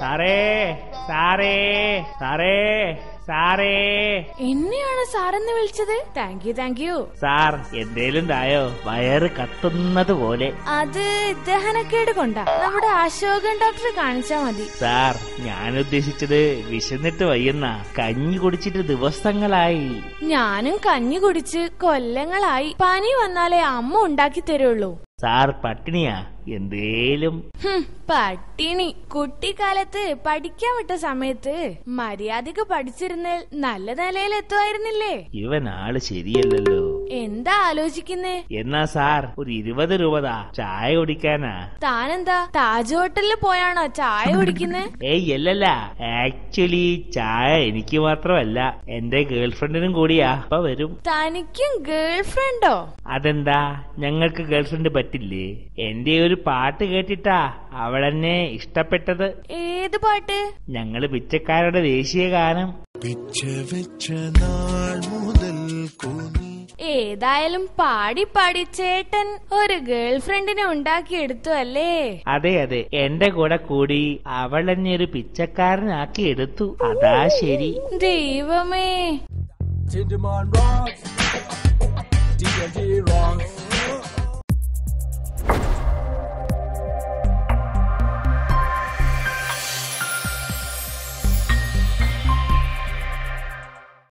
സാറേ സാറേ സാറേ സാറേ. എന്നെയാണ് സാറെന്ന് വിളിച്ചത്? Thank you thank you sir എന്തേലും തായോ വയറ് കത്തുന്നത് പോലെ. അത് ദഹനക്കേട് കൊണ്ടാ. നമ്മുടെ അശോകൻ ഡോക്ടർ കാണിച്ചാ മതി. സാർ ഞാൻ ഉദ്ദേശിച്ചത് വിശന്നിട്ട് വയ്യുന്ന. കഞ്ഞി കുടിച്ചിട്ട് ദിവസങ്ങളായി. ഞാനും കഞ്ഞി കുടിച്ച് കൊല്ലങ്ങളായി. പനി വന്നാലേ അമ്മ ഉണ്ടാക്കി തരുള്ളൂ. സാർ പട്ടിണിയാ. എന്തേലും. പട്ടിണി. കുട്ടിക്കാലത്ത് പഠിക്കാൻ വിട്ട സമയത്ത് മര്യാദയ്ക്ക് പഠിച്ചിരുന്നാൽ നല്ല നിലയിൽ എത്തുമായിരുന്നില്ലേ ഇവൻ ആൾ ശരിയല്ലല്ലോ. എന്താ ആലോചിക്കുന്നേ? എന്നാ സാർ ഒരു ഇരുപത് രൂപതാ ചായ കുടിക്കാനാ. താനെന്താ താജ് ഹോട്ടലിൽ പോയാണോ ചായ കുടിക്കുന്നേ? ഏയ് അല്ലല്ല ആക്ച്വലി ചായ എനിക്ക് മാത്രമല്ല എന്റെ ഗേൾഫ്രണ്ടിനും കൂടിയാ അപ്പൊ വരും. തനിക്കും ഗേൾഫ്രണ്ടോ? അതെന്താ ഞങ്ങൾക്ക് ഗേൾഫ്രണ്ട് പറ്റില്ലേ? എന്റെ ഒരു പാട്ട് കേട്ടിട്ടാ അവളെന്നെ ഇഷ്ടപ്പെട്ടത്. ഏത് പാട്ട്? ഞങ്ങൾ പിച്ചക്കാരുടെ ദേശീയ ഗാനം. പിച്ച വെച്ച നാൾ മുതൽ കൂനി ഏതായാലും പാടി പാടി ചേട്ടൻ ഒരു ഗേൾ ഫ്രണ്ടിനെ ഉണ്ടാക്കിയെടുത്തു അല്ലേ? അതെ അതെ. എന്റെ കൂടെ കൂടി അവളെന്നെ ഒരു പിച്ചക്കാരനാക്കി എടുത്തു. അതാ ശരി. ദൈവമേ.